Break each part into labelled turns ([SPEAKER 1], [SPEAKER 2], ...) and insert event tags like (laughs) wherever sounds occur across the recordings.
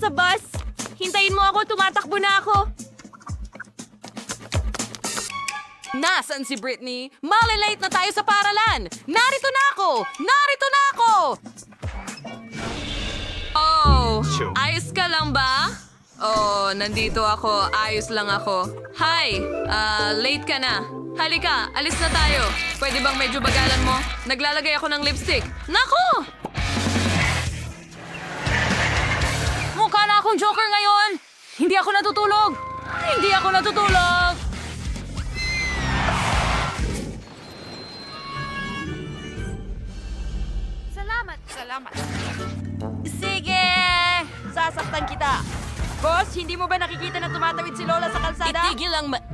[SPEAKER 1] sa bus! Hintayin mo ako, tumatakbo na ako!
[SPEAKER 2] Nasaan si Britney? Malilate na tayo sa paralan! Narito na ako! Narito na ako! Oh, ayos ka lang ba? Oh, nandito ako. Ayos lang ako. Hi, ah, late ka na. Halika, alis na tayo. Pwede bang medyo bagalan mo? Naglalagay ako ng lipstick. Nako! Akong joker ngayon! Hindi ako natutulog! Hindi ako natutulog!
[SPEAKER 1] Salamat, salamat. Sige! Sasaktan kita. Boss, hindi mo ba nakikita na tumatawid si Lola sa kalsada?
[SPEAKER 2] Itigil ang ma-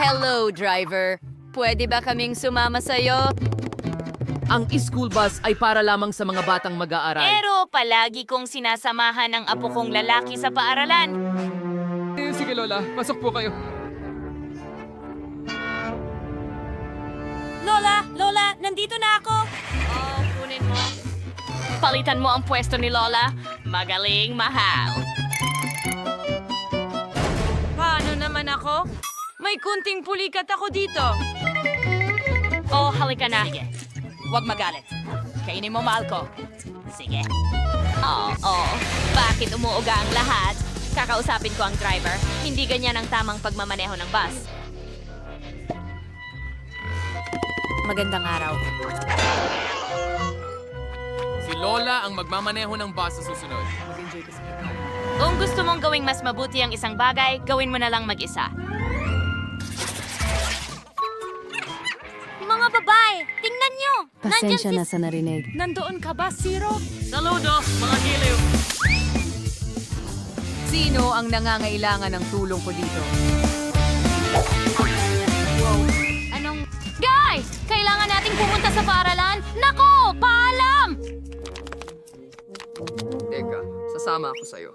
[SPEAKER 2] Hello, driver. Pwede ba kaming sumama sa'yo?
[SPEAKER 3] Ang school bus ay para lamang sa mga batang mag-aaral.
[SPEAKER 4] Pero palagi kong sinasamahan ng apo kong lalaki sa paaralan.
[SPEAKER 3] Eh, sige Lola, pasok po kayo.
[SPEAKER 1] Lola, Lola, nandito na ako.
[SPEAKER 4] Oh, kunin mo. Palitan mo ang pwesto ni Lola. Magaling, mahal.
[SPEAKER 1] Paano naman ako? May kunting pulikat ako dito.
[SPEAKER 4] Oh, halika na.
[SPEAKER 2] Sige. Huwag magalit. Kainin mo mahal ko.
[SPEAKER 4] Sige. Oo, oh, Bakit umuuga ang lahat? Kakausapin ko ang driver. Hindi ganyan ang tamang pagmamaneho ng bus.
[SPEAKER 2] Magandang araw.
[SPEAKER 3] Si Lola ang magmamaneho ng bus sa susunod.
[SPEAKER 4] Kung gusto mong gawing mas mabuti ang isang bagay, gawin mo na lang mag-isa.
[SPEAKER 1] Nyo!
[SPEAKER 5] Pasensya na sa narinig.
[SPEAKER 1] Nandoon ka ba, Zero?
[SPEAKER 2] Saludo, mga giliw! Sino ang nangangailangan ng tulong ko dito?
[SPEAKER 4] Anong... Guys! Kailangan nating pumunta sa paaralan? Nako! Paalam!
[SPEAKER 2] Teka, sasama ako sa'yo.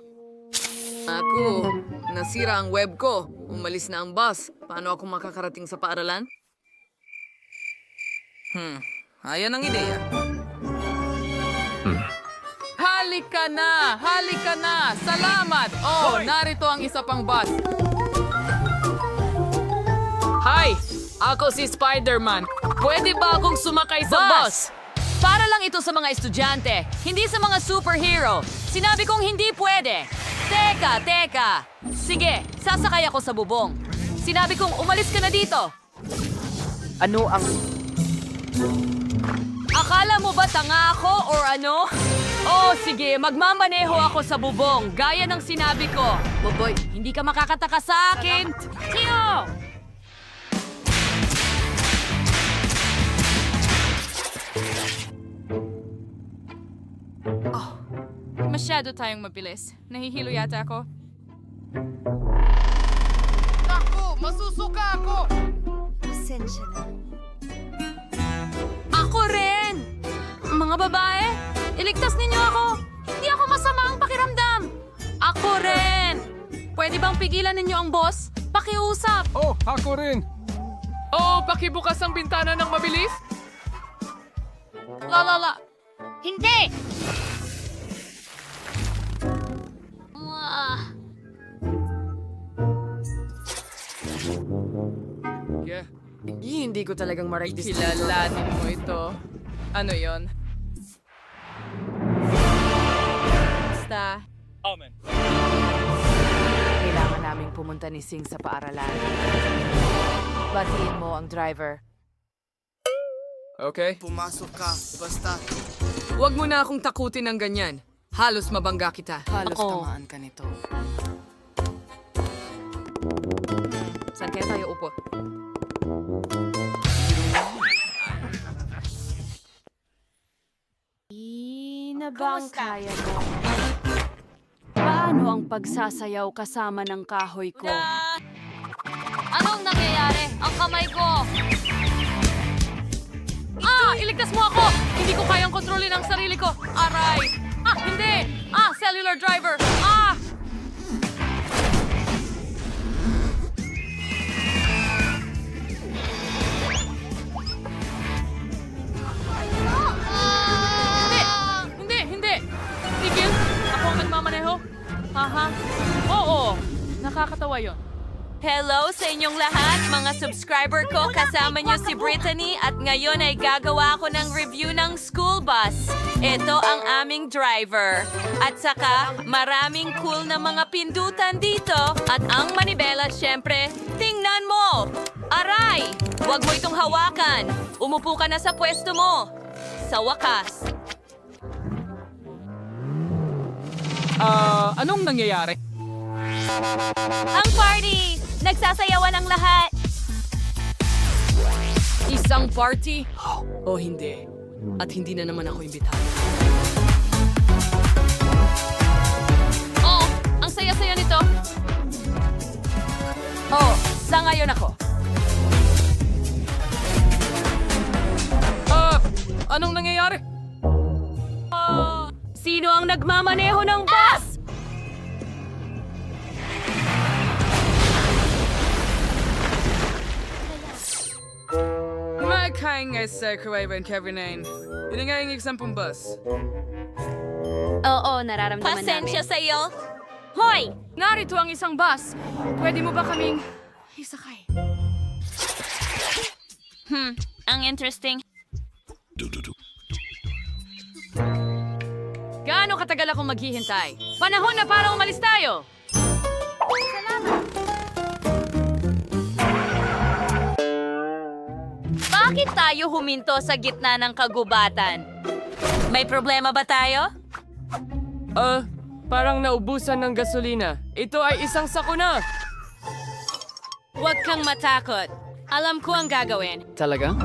[SPEAKER 2] Ako, nasira ang web ko. Umalis na ang bus. Paano ako makakarating sa paaralan? Hmm, ayan ang ideya. Halika na! Halika na! Salamat! Oh, narito ang isa pang bus. Hi! Ako si Spider-Man. Pwede ba akong sumakay sa bus? Para lang ito sa mga estudyante, hindi sa mga superhero. Sinabi kong hindi pwede. Teka, teka. Sige, sasakay ako sa bubong. Sinabi kong umalis ka na dito.
[SPEAKER 3] Ano ang...
[SPEAKER 2] Akala mo ba tanga ako or ano? Oh, sige, magmamaneho ako sa bubong, gaya ng sinabi ko. Boboy, hindi ka makakataka sa akin. Tiyo! Oh, masyado tayong mabilis. Nahihilo yata ako.
[SPEAKER 3] Ako! Masusuka ako!
[SPEAKER 2] Ako Mga babae, iligtas ninyo ako! Hindi ako masama ang pakiramdam! Ako rin! Pwede bang pigilan ninyo ang boss? Pakiusap!
[SPEAKER 3] Oh, ako rin! Oh, pakibukas ang bintana ng mabilis?
[SPEAKER 2] La la la!
[SPEAKER 4] Hindi! Ah,
[SPEAKER 3] Yeah.
[SPEAKER 2] Hindi ko talagang maray
[SPEAKER 6] Kilalanin mo ito. Ano yon? Naming pumunta ni Sing sa paaralan. Batiin mo ang driver.
[SPEAKER 3] Okay.
[SPEAKER 7] Pumasok ka, basta.
[SPEAKER 2] Huwag mo na akong takutin ng ganyan. Halos mabangga kita.
[SPEAKER 7] Halos
[SPEAKER 4] Ako.
[SPEAKER 7] tamaan ka nito.
[SPEAKER 2] Saan kaya tayo upo?
[SPEAKER 1] na bang kaya mo? Paano ang pagsasayaw kasama ng kahoy ko?
[SPEAKER 2] Anong nangyayari? Ang kamay ko! Ah! Iligtas mo ako! Hindi ko kayang kontrolin ang sarili ko! Aray! Ah! Hindi! Ah! Cellular driver!
[SPEAKER 1] Nakakatawa yon.
[SPEAKER 2] Hello sa inyong lahat, mga subscriber ko. Kasama niyo si Brittany at ngayon ay gagawa ako ng review ng school bus. Ito ang aming driver. At saka, maraming cool na mga pindutan dito. At ang manibela, syempre, tingnan mo! Aray! Huwag mo itong hawakan. Umupo ka na sa pwesto mo. Sa wakas.
[SPEAKER 1] Ah, anong nangyayari?
[SPEAKER 2] Ang party! Nagsasayawan ang lahat.
[SPEAKER 1] Isang party? O hindi. At hindi na naman ako imbitado.
[SPEAKER 2] Oh, ang saya-saya nito.
[SPEAKER 1] Oh, sa ngayon ako. Ah, anong nangyayari?
[SPEAKER 2] Sino ang nagmamaneho ng bus?
[SPEAKER 7] Kumakain nga sa Kuwaiban Kevin Yun nga yung example bus.
[SPEAKER 2] Oo, nararamdaman Pasensya sa iyo. Hoy!
[SPEAKER 1] narito ang isang bus. Pwede mo ba kaming isakay?
[SPEAKER 2] Hmm, ang interesting.
[SPEAKER 1] Gaano katagal akong maghihintay? Panahon na para umalis tayo!
[SPEAKER 2] Bakit tayo huminto sa gitna ng kagubatan? May problema ba tayo?
[SPEAKER 3] Ah, parang naubusan ng gasolina. Ito ay isang sakuna.
[SPEAKER 2] Huwag kang matakot. Alam ko ang gagawin.
[SPEAKER 3] Talaga?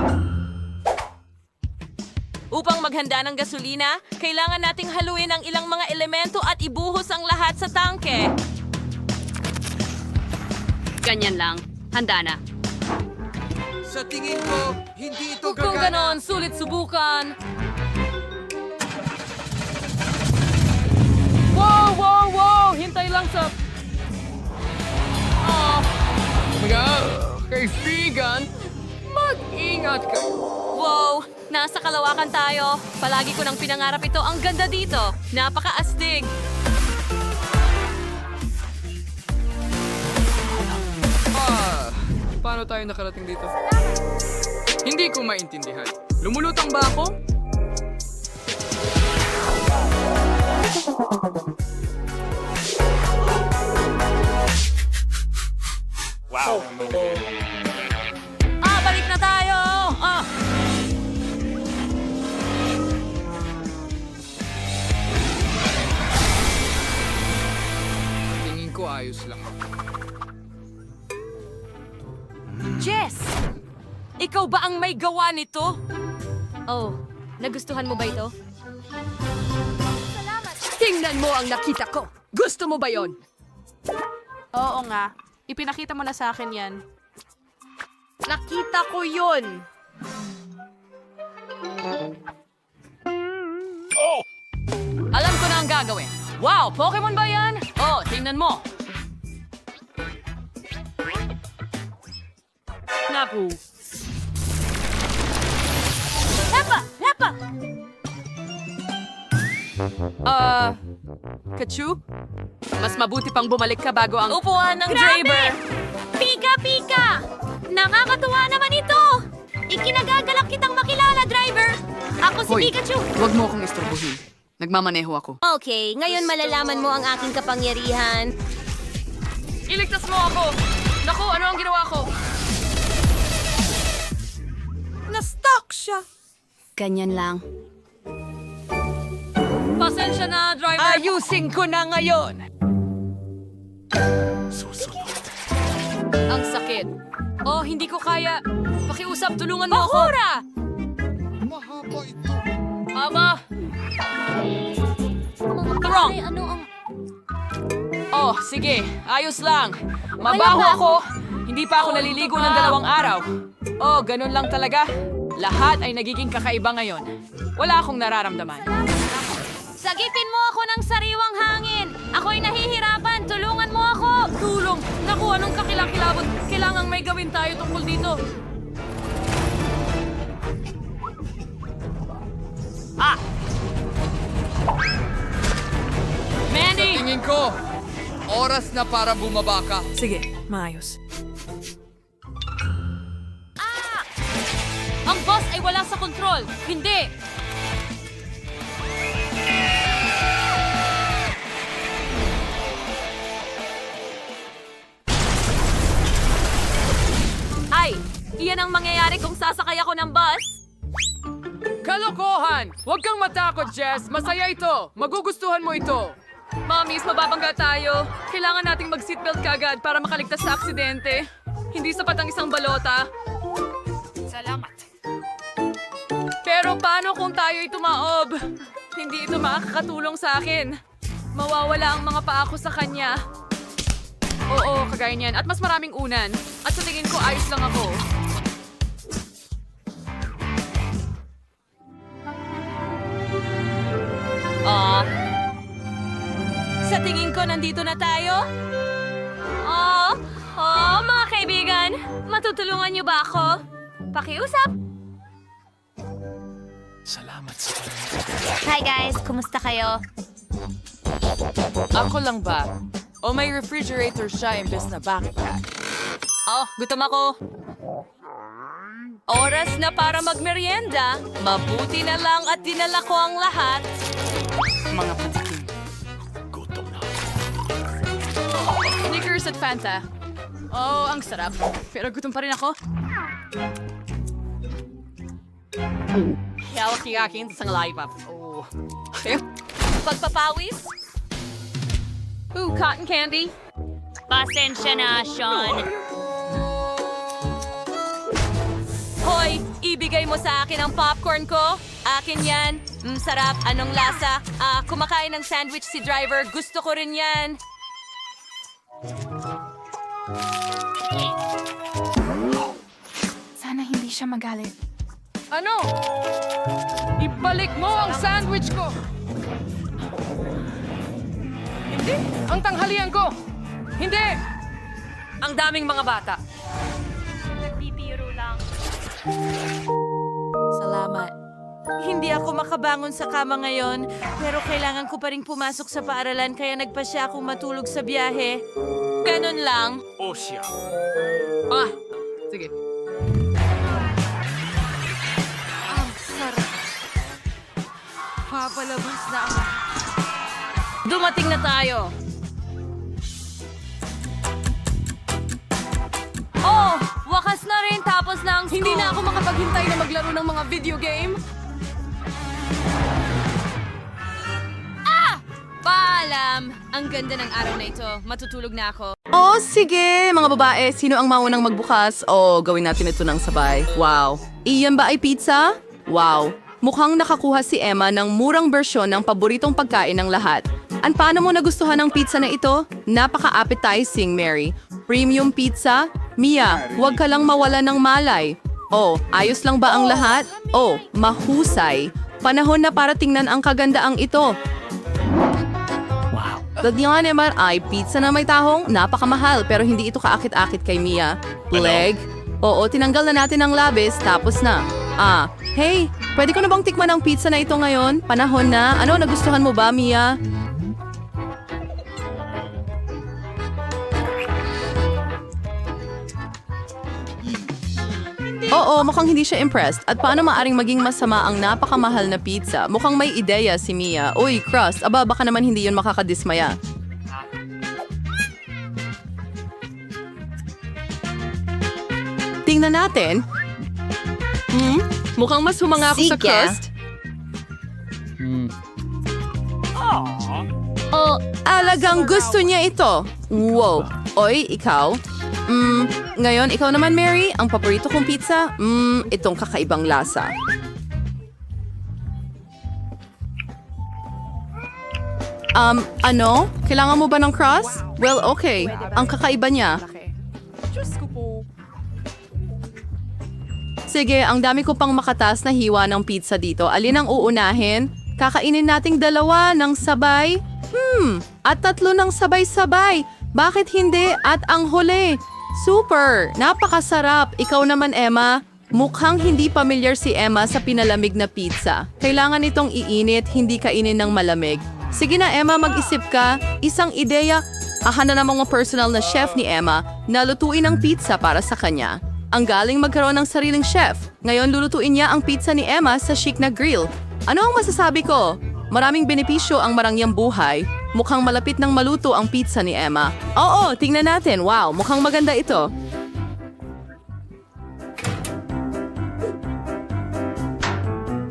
[SPEAKER 2] Upang maghanda ng gasolina, kailangan nating haluin ang ilang mga elemento at ibuhos ang lahat sa tangke.
[SPEAKER 1] Ganyan lang. Handa na.
[SPEAKER 8] Sa tingin ko, hindi ito
[SPEAKER 1] Kung
[SPEAKER 8] gagana.
[SPEAKER 1] ganon, sulit subukan. Wow, wow, wow! Hintay lang sa... Oh,
[SPEAKER 3] Mga kaibigan, mag-ingat ka.
[SPEAKER 2] Wow! Nasa kalawakan tayo. Palagi ko nang pinangarap ito. Ang ganda dito. Napakaastig.
[SPEAKER 7] Ah, paano tayo nakarating dito? Hindi ko maintindihan. Lumulutang ba ako?
[SPEAKER 2] Ah,
[SPEAKER 7] ayos lang.
[SPEAKER 2] Jess! Ikaw ba ang may gawa nito? Oh, nagustuhan mo ba ito?
[SPEAKER 1] tingnan mo ang nakita ko. Gusto mo ba yon?
[SPEAKER 6] Oo nga. Ipinakita mo na sa akin yan.
[SPEAKER 1] Nakita ko yon. Alam ko na ang gagawin. Wow, Pokemon ba yan? Oh, tingnan mo. Naku.
[SPEAKER 2] Hepa! Hepa!
[SPEAKER 1] Ah, Kachu? Mas mabuti pang bumalik ka bago ang...
[SPEAKER 2] Upuan ng driver! Pika! Pika! Nakakatuwa naman ito! Ikinagagalak kitang makilala, driver! Ako si
[SPEAKER 7] Hoy.
[SPEAKER 2] Pikachu!
[SPEAKER 7] Huwag mo akong istorbohin. Nagmamaneho ako.
[SPEAKER 2] Okay, ngayon malalaman mo ang aking kapangyarihan.
[SPEAKER 1] Iligtas mo ako! Naku, ano ang ginawa ko?
[SPEAKER 5] Ganyan lang.
[SPEAKER 1] Pasensya na, driver. Ayusin ko na ngayon. Ang sakit. Oh, hindi ko kaya. Pakiusap, tulungan mo ako. Bahura!
[SPEAKER 8] Mahaba ito.
[SPEAKER 1] Aba! Wrong!
[SPEAKER 2] Ano ang...
[SPEAKER 1] Oh, sige. Ayos lang. Mabaho ako. Hindi pa ako naliligo ng dalawang araw. Oh, ganun lang talaga. Lahat ay nagiging kakaiba ngayon. Wala akong nararamdaman.
[SPEAKER 2] Sagipin mo ako ng sariwang hangin! Ako'y nahihirapan! Tulungan mo ako!
[SPEAKER 1] Tulong! Naku, anong kakilakilabot? Kailangang may gawin tayo tungkol dito. Ah! Mandy!
[SPEAKER 7] Tingin ko,
[SPEAKER 8] Oras na para bumaba ka.
[SPEAKER 6] Sige, maayos.
[SPEAKER 1] Ang boss ay wala sa kontrol. Hindi!
[SPEAKER 2] Ay, iyan ang mangyayari kung sasakay ako ng bus.
[SPEAKER 3] Kalokohan! Huwag kang matakot, Jess. Masaya ito. Magugustuhan mo ito.
[SPEAKER 1] Mamis, mababangga tayo. Kailangan nating mag-seatbelt kagad para makaligtas sa aksidente. Hindi sapat ang isang balota. Pero paano kung tayo'y tumaob? Hindi ito makakatulong sa akin. Mawawala ang mga paa ko sa kanya. Oo, kagaya niyan. At mas maraming unan. At sa tingin ko, ayos lang ako.
[SPEAKER 2] Oh. Sa tingin ko, nandito na tayo. Oh, oh, mga kaibigan. Matutulungan niyo ba ako? Pakiusap. Hi guys, kumusta kayo?
[SPEAKER 3] Ako lang ba? O may refrigerator siya imbes na backpack?
[SPEAKER 1] Oh, gutom ako.
[SPEAKER 2] Oras na para magmerienda. Mabuti na lang at dinala ko ang lahat.
[SPEAKER 3] Mga patikim.
[SPEAKER 1] Snickers at Fanta. Oh, ang sarap. Pero gutom pa rin ako. Hiyawak yung aking isang lollipop. Oh.
[SPEAKER 2] Pagpapawis?
[SPEAKER 1] Ooh, cotton candy.
[SPEAKER 2] Pasensya na, Sean. Hoy, ibigay mo sa akin ang popcorn ko. Akin yan. Mm, sarap. Anong lasa? Ah, kumakain ng sandwich si driver. Gusto ko rin yan.
[SPEAKER 4] Sana hindi siya magalit.
[SPEAKER 3] Ano? Ibalik mo ang sandwich ko! Hindi! Ang tanghalian ko! Hindi!
[SPEAKER 1] Ang daming mga bata.
[SPEAKER 2] Bibiro lang.
[SPEAKER 6] Salamat.
[SPEAKER 2] Hindi ako makabangon sa kama ngayon, pero kailangan ko pa rin pumasok sa paaralan kaya nagpa siya akong matulog sa biyahe. Ganun lang.
[SPEAKER 3] Ah, sige.
[SPEAKER 4] Papalabas na ang
[SPEAKER 2] Dumating na tayo. Oh, wakas na rin tapos na ang school.
[SPEAKER 1] Hindi na ako makapaghintay na maglaro ng mga video game. Ah! Paalam! Ang ganda ng araw na ito. Matutulog na ako.
[SPEAKER 9] Oh, sige, mga babae, sino ang maunang magbukas? O, gawin natin ito ng sabay. Wow. Iyan ba ay pizza? Wow. Mukhang nakakuha si Emma ng murang bersyon ng paboritong pagkain ng lahat. An paano mo nagustuhan ang pizza na ito? Napaka-appetizing, Mary. Premium pizza? Mia, huwag ka lang mawala ng malay. Oh, ayos lang ba ang lahat? Oh, mahusay. Panahon na para tingnan ang kagandaang ito. Dadyan naman ay pizza na may tahong, napakamahal pero hindi ito kaakit-akit kay Mia. Leg? Oo, tinanggal na natin ang labis, tapos na. Ah, hey, pwede ko na bang tikman ang pizza na ito ngayon? Panahon na. Ano, nagustuhan mo ba, Mia? Oo, mukhang hindi siya impressed. At paano maaring maging masama ang napakamahal na pizza? Mukhang may ideya si Mia. Uy, crust, aba baka naman hindi yun makakadismaya. Tingnan natin. Hmm? Mukhang mas humanga ako sa
[SPEAKER 5] Sige.
[SPEAKER 9] crust.
[SPEAKER 5] Oh,
[SPEAKER 9] Alagang gusto niya ito. Wow. Oy, ikaw? Mm, ngayon, ikaw naman, Mary, ang paborito kong pizza? Mm, itong kakaibang lasa. Um, ano? Kailangan mo ba ng crust? Well, okay. Ang kakaiba niya. Sige, ang dami ko pang makatas na hiwa ng pizza dito. Alin ang uunahin? Kakainin nating dalawa ng sabay? Hmm, at tatlo ng sabay-sabay. Bakit hindi? At ang huli. Super! Napakasarap. Ikaw naman, Emma. Mukhang hindi pamilyar si Emma sa pinalamig na pizza. Kailangan itong iinit, hindi kainin ng malamig. Sige na, Emma, mag-isip ka. Isang ideya. Ahanda ng mga personal na chef ni Emma na lutuin ang pizza para sa kanya. Ang galing magkaroon ng sariling chef. Ngayon lulutuin niya ang pizza ni Emma sa chic na grill. Ano ang masasabi ko? Maraming benepisyo ang marangyang buhay. Mukhang malapit ng maluto ang pizza ni Emma. Oo, tingnan natin. Wow, mukhang maganda ito.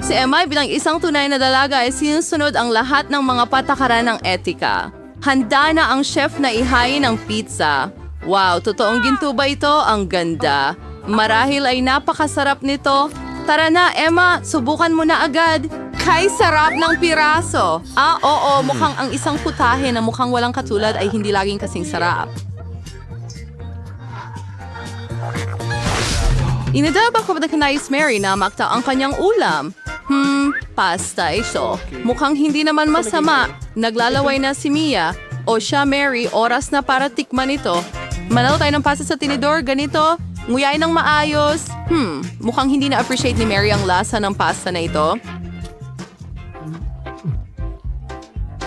[SPEAKER 9] Si Emma bilang isang tunay na dalaga ay sinusunod ang lahat ng mga patakaran ng etika. Handa na ang chef na ihain ang pizza. Wow, totoong ginto ba ito? Ang ganda. Marahil ay napakasarap nito. Tara na, Emma, subukan mo na agad. Kay sarap ng piraso. Ah, oo, mukhang ang isang putahe na mukhang walang katulad ay hindi laging kasing sarap. Inadaba ko ba kanais Mary na makta ang kanyang ulam? Hmm, pasta ito. Mukhang hindi naman masama. Naglalaway na si Mia. O siya, Mary, oras na para tikman ito. Manalo tayo ng pasta sa tinidor, ganito. Nguyay ng maayos. Hmm, mukhang hindi na-appreciate ni Mary ang lasa ng pasta na ito.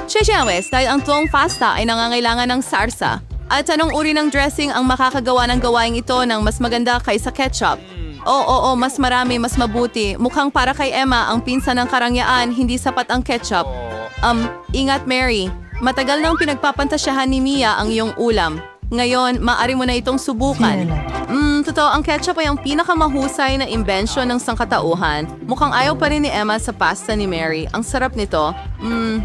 [SPEAKER 9] Chechawes, dahil ang tuwang pasta ay nangangailangan ng sarsa. At anong uri ng dressing ang makakagawa ng gawaing ito ng mas maganda kaysa ketchup? Oo, oo, mas marami, mas mabuti. Mukhang para kay Emma, ang pinsa ng karangyaan, hindi sapat ang ketchup. Um, ingat Mary. Matagal nang pinagpapantasyahan ni Mia ang iyong ulam. Ngayon, maari mo na itong subukan. Mm, totoo, ang ketchup ay ang pinakamahusay na imbensyon ng sangkatauhan. Mukhang ayaw pa rin ni Emma sa pasta ni Mary. Ang sarap nito. Mm,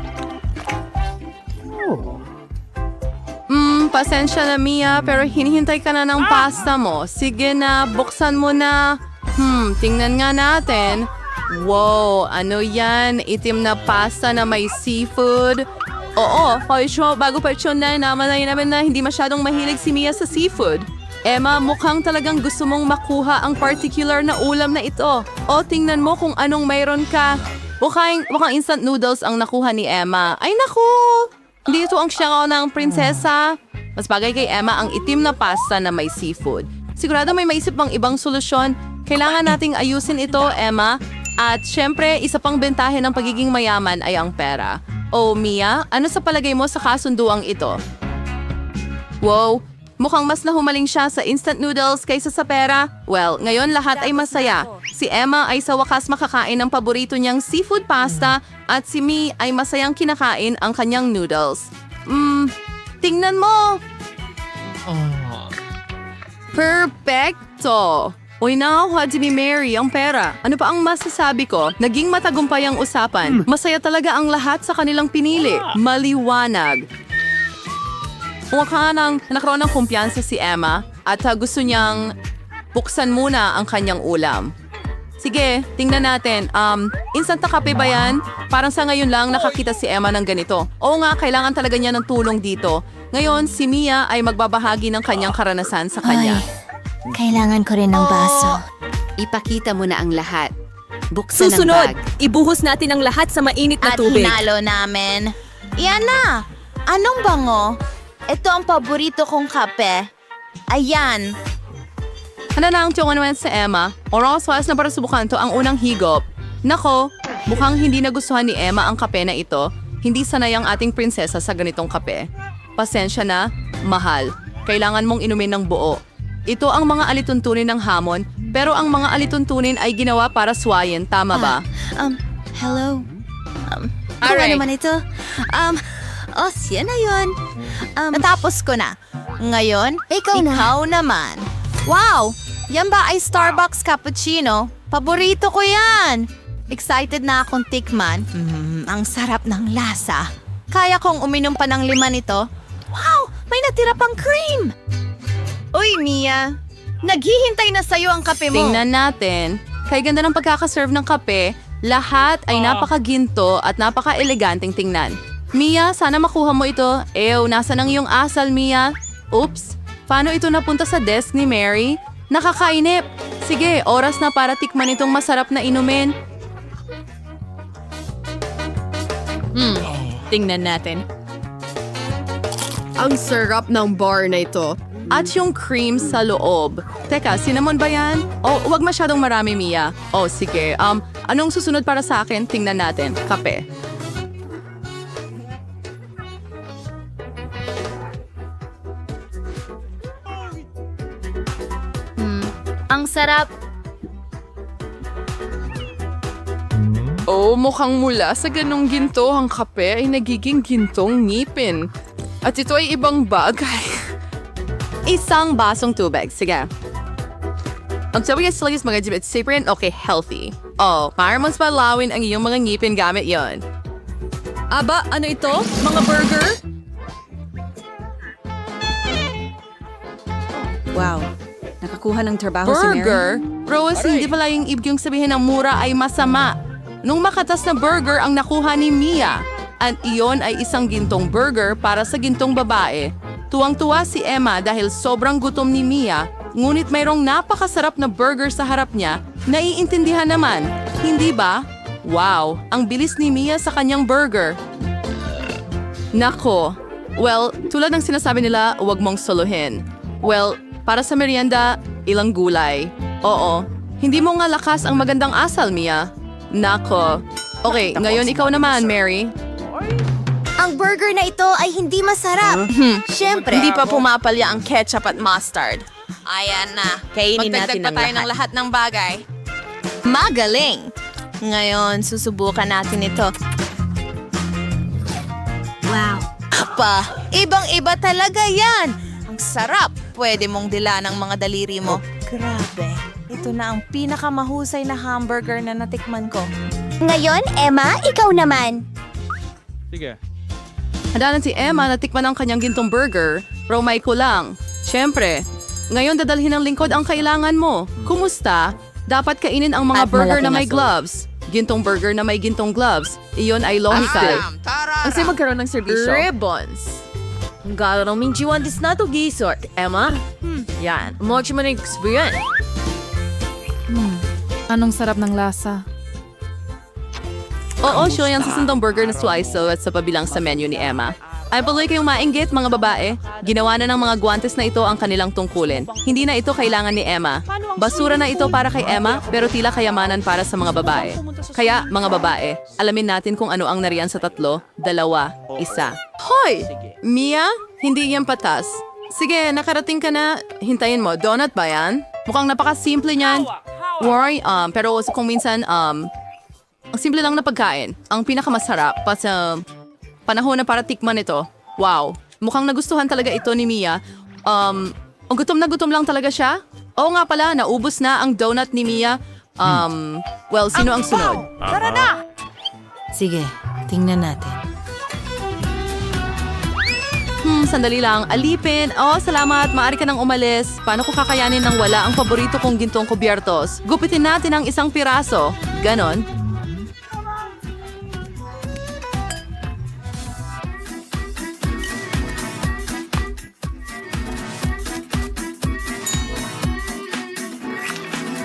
[SPEAKER 9] Hmm, pasensya na Mia, pero hinihintay ka na ng pasta mo. Sige na, buksan mo na. Hmm, tingnan nga natin. Wow, ano yan? Itim na pasta na may seafood. Oo, sure, bago pa na naman namin na hindi masyadong mahilig si Mia sa seafood. Emma, mukhang talagang gusto mong makuha ang particular na ulam na ito. O, tingnan mo kung anong mayroon ka. Mukhang, mukhang instant noodles ang nakuha ni Emma. Ay, naku! Hindi ito ang siyangaw ng prinsesa. Mas bagay kay Emma ang itim na pasta na may seafood. Sigurado may maisip pang ibang solusyon. Kailangan nating ayusin ito, Emma. At syempre, isa pang bentahe ng pagiging mayaman ay ang pera. Oh, Mia, ano sa palagay mo sa kasunduang ito? Wow, mukhang mas nahumaling siya sa instant noodles kaysa sa pera. Well, ngayon lahat ay masaya. Si Emma ay sa wakas makakain ng paborito niyang seafood pasta at si Mi ay masayang kinakain ang kanyang noodles. Hmm, tingnan mo! Perfecto! Uy, nakakuha si Mi Mary ang pera. Ano pa ang masasabi ko? Naging matagumpay ang usapan. Masaya talaga ang lahat sa kanilang pinili. Maliwanag. Mukha nang nakaroon ng kumpiyansa si Emma at uh, gusto niyang buksan muna ang kanyang ulam. Sige, tingnan natin. Um, instant na kape ba yan? Parang sa ngayon lang nakakita si Emma ng ganito. Oo nga, kailangan talaga niya ng tulong dito. Ngayon, si Mia ay magbabahagi ng kanyang karanasan sa kanya.
[SPEAKER 10] Kailangan ko rin ng baso.
[SPEAKER 5] Ipakita mo na ang lahat. Buksan
[SPEAKER 1] Susunod,
[SPEAKER 5] ang bag.
[SPEAKER 1] ibuhos natin ang lahat sa mainit na
[SPEAKER 10] At
[SPEAKER 1] tubig.
[SPEAKER 10] hinalo namin. Iyan na! Anong bango? Ito ang paborito kong kape. Ayan.
[SPEAKER 9] Ano na ang tiyong naman sa Emma? Oras was na para subukan to ang unang higop. Nako, mukhang hindi nagustuhan ni Emma ang kape na ito. Hindi sanay ang ating prinsesa sa ganitong kape. Pasensya na, mahal. Kailangan mong inumin ng buo. Ito ang mga alituntunin ng hamon, pero ang mga alituntunin ay ginawa para suwayin, tama ba?
[SPEAKER 10] Um, hello? Um, kung
[SPEAKER 1] Alright.
[SPEAKER 10] ano man ito? Um, oh, siya na yun. Um, Natapos ko na. Ngayon, ikaw, naman. Wow! Yan ba ay Starbucks cappuccino? Paborito ko yan! Excited na akong tikman. Mm, ang sarap ng lasa. Kaya kong uminom pa ng lima nito. Wow! May natira pang cream! Uy, Mia! Naghihintay na sa'yo ang kape mo.
[SPEAKER 9] Tingnan natin. Kay ganda ng pagkakaserve ng kape, lahat ay napakaginto at napaka-eleganteng tingnan. Mia, sana makuha mo ito. Ew, nasa nang iyong asal, Mia? Oops, paano ito napunta sa desk ni Mary? Nakakainip. Sige, oras na para tikman itong masarap na inumin.
[SPEAKER 1] Tingnan natin.
[SPEAKER 9] Ang sarap ng bar na ito at yung cream sa loob. Teka, cinnamon ba yan? O, oh, wag masyadong marami, Mia. O, oh, sige. Um, anong susunod para sa akin? Tingnan natin. Kape.
[SPEAKER 10] Hmm, ang sarap.
[SPEAKER 9] Oh, mukhang mula sa ganong ginto ang kape ay nagiging gintong ngipin. At ito ay ibang bagay. (laughs) Isang basong tubig. Sige. Ang sabi niya sila is mga jibit siprin, okay, healthy. Oh, para mas malawin ang iyong mga ngipin gamit yon.
[SPEAKER 1] Aba, ano ito? Mga burger?
[SPEAKER 4] Wow. Nakakuha ng trabaho si Mary.
[SPEAKER 9] Burger? Rose, hindi pala yung ibig yung sabihin ng mura ay masama. Nung makatas na burger ang nakuha ni Mia. At iyon ay isang gintong burger para sa gintong babae. Tuwang-tuwa si Emma dahil sobrang gutom ni Mia, ngunit mayroong napakasarap na burger sa harap niya, naiintindihan naman. Hindi ba? Wow, ang bilis ni Mia sa kanyang burger. Nako. Well, tulad ng sinasabi nila, huwag mong soluhin. Well, para sa merienda, ilang gulay. Oo. Hindi mo nga lakas ang magandang asal, Mia. Nako. Okay, ngayon ikaw naman, Mary.
[SPEAKER 10] Ang burger na ito ay hindi masarap. Siyempre.
[SPEAKER 9] Hindi pa pumapalya ang ketchup at mustard.
[SPEAKER 10] Ayan na.
[SPEAKER 4] Kainin
[SPEAKER 10] Magdagdag
[SPEAKER 4] natin
[SPEAKER 10] pa
[SPEAKER 4] ang
[SPEAKER 10] tayo
[SPEAKER 4] lahat.
[SPEAKER 10] ng lahat ng bagay. Magaling. Ngayon, susubukan natin ito. Wow. Pa, ibang-iba talaga yan. Ang sarap. Pwede mong dila ng mga daliri mo. Grabe. Ito na ang pinakamahusay na hamburger na natikman ko.
[SPEAKER 11] Ngayon, Emma, ikaw naman.
[SPEAKER 9] Handa na si Emma na tikman ang kanyang gintong burger. Romay ko lang. Siyempre, ngayon dadalhin ng lingkod ang kailangan mo. Kumusta? Dapat kainin ang mga
[SPEAKER 4] At
[SPEAKER 9] burger na may gloves. Gintong burger na may gintong gloves. Iyon ay lohika.
[SPEAKER 8] Tarara!
[SPEAKER 9] magkaroon ng serbisyo.
[SPEAKER 1] Ribbons. Gano'n ang minjiwan dis na to gisort, Emma? Hmm. Yan, much mo na experience.
[SPEAKER 6] Anong sarap ng lasa?
[SPEAKER 9] Oo, sure yan sa sundang burger na sliso at sa pabilang sa menu ni Emma. Ay paloy kayong mainggit, mga babae. Ginawa na ng mga guantes na ito ang kanilang tungkulin. Hindi na ito kailangan ni Emma. Basura na ito para kay Emma, pero tila kayamanan para sa mga babae. Kaya, mga babae, alamin natin kung ano ang nariyan sa tatlo, dalawa, isa. Hoy! Mia, hindi yan patas. Sige, nakarating ka na. Hintayin mo, donut ba yan? Mukhang napaka-simple niyan. Worry, um, pero kung minsan, um, ang simple lang na pagkain. Ang pinakamasarap pa sa panahon na para tikman ito. Wow. Mukhang nagustuhan talaga ito ni Mia. Um, ang gutom na gutom lang talaga siya. Oo nga pala, naubos na ang donut ni Mia. Um, well, sino ang sunod?
[SPEAKER 4] Sige, tingnan natin.
[SPEAKER 9] Hmm, sandali lang. Alipin. Oh, salamat. Maari ka nang umalis. Paano ko kakayanin nang wala ang paborito kong gintong kubyertos? Gupitin natin ang isang piraso. Ganon.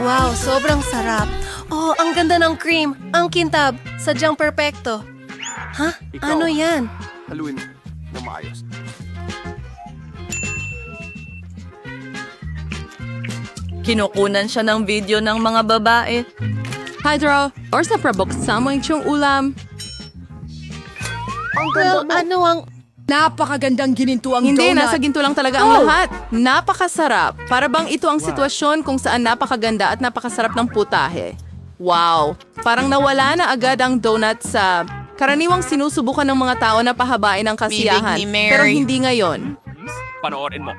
[SPEAKER 10] Wow, sobrang sarap. Oh, ang ganda ng cream. Ang kintab. Sadyang perpekto. Ha? Ano yan?
[SPEAKER 8] Haluin na maayos.
[SPEAKER 9] Kinukunan siya ng video ng mga babae. Hydro, or sa prabuksan mo yung ulam.
[SPEAKER 10] Well, ano ang...
[SPEAKER 4] Napakagandang ginintuang
[SPEAKER 9] Hindi,
[SPEAKER 4] donut.
[SPEAKER 9] nasa ginto lang talaga ang lahat. Napakasarap. Para bang ito ang sitwasyon kung saan napakaganda at napakasarap ng putahe. Wow! Parang nawala na agad ang donut sa karaniwang sinusubukan ng mga tao na pahabain ang kasiyahan.
[SPEAKER 10] Bibig ni Mary.
[SPEAKER 9] Pero hindi ngayon.
[SPEAKER 7] Panoorin mo.